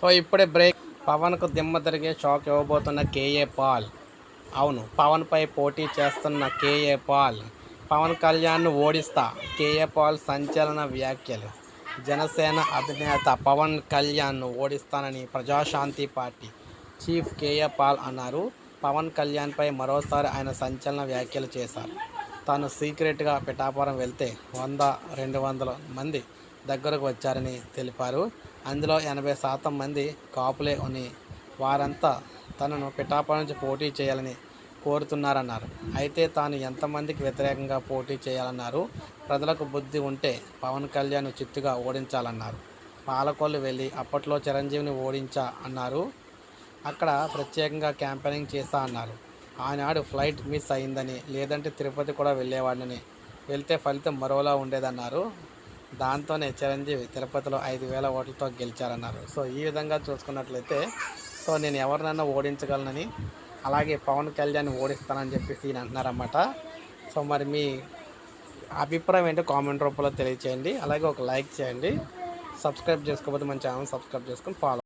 So ఇప్పుడే break. పవన్కు దిమ్మ తిరిగే షాక్ ఇవ్వబోతున్న కేఏ పాల్. అవును పవన్పై పోటీ చేస్తున్న KA Paul. Pawan కళ్యాణ్ను ఓడిస్తా. KA Paul సంచలన వ్యాఖ్యలు. జనసేన అధినేత పవన్ కళ్యాణ్ను ఓడిస్తానని Prajashanti party chief KA Paul అన్నారు. పవన్ కళ్యాణ్పై మరోసారి ఆయన సంచలన వ్యాఖ్యలు చేశారు. తాను సీక్రెట్గా పిఠాపురం వెళ్తే వంద రెండు వందల మంది దగ్గరకు వచ్చారని తెలిపారు. అందులో ఎనభై శాతం మంది కాపులే ఉని వారంతా తనను పిఠాపా నుంచి పోటీ చేయాలని కోరుతున్నారన్నారు. అయితే తాను ఎంతమందికి వ్యతిరేకంగా పోటీ చేయాలన్నారు? ప్రజలకు బుద్ధి ఉంటే పవన్ కళ్యాణ్ చిత్తుగా ఓడించాలన్నారు. పాలకొల్లు వెళ్ళి అప్పట్లో చిరంజీవిని ఓడించా అన్నారు. అక్కడ ప్రత్యేకంగా క్యాంపెయినింగ్ చేస్తా అన్నారు. ఆనాడు ఫ్లైట్ మిస్ అయిందని లేదంటే తిరుపతి కూడా వెళ్ళేవాడిని వెళ్తే ఫలితం మరోలా ఉండేదన్నారు. దాంతోనే చిరంజీవి తిరుపతిలో ఐదు వేల ఓట్లతో గెలిచారన్నారు. సో ఈ విధంగా చూసుకున్నట్లయితే సో నేను ఎవరినైనా ఓడించగలనని అలాగే పవన్ కళ్యాణ్ ఓడిస్తానని చెప్పేసి ఈయన అంటున్నారన్నమాట. సో మరి మీ అభిప్రాయం ఏంటో కామెంట్ రూపంలో తెలియచేయండి. అలాగే ఒక లైక్ చేయండి. సబ్స్క్రైబ్ చేసుకోకపోతే మన ఛానల్ సబ్స్క్రైబ్ చేసుకొని ఫాలో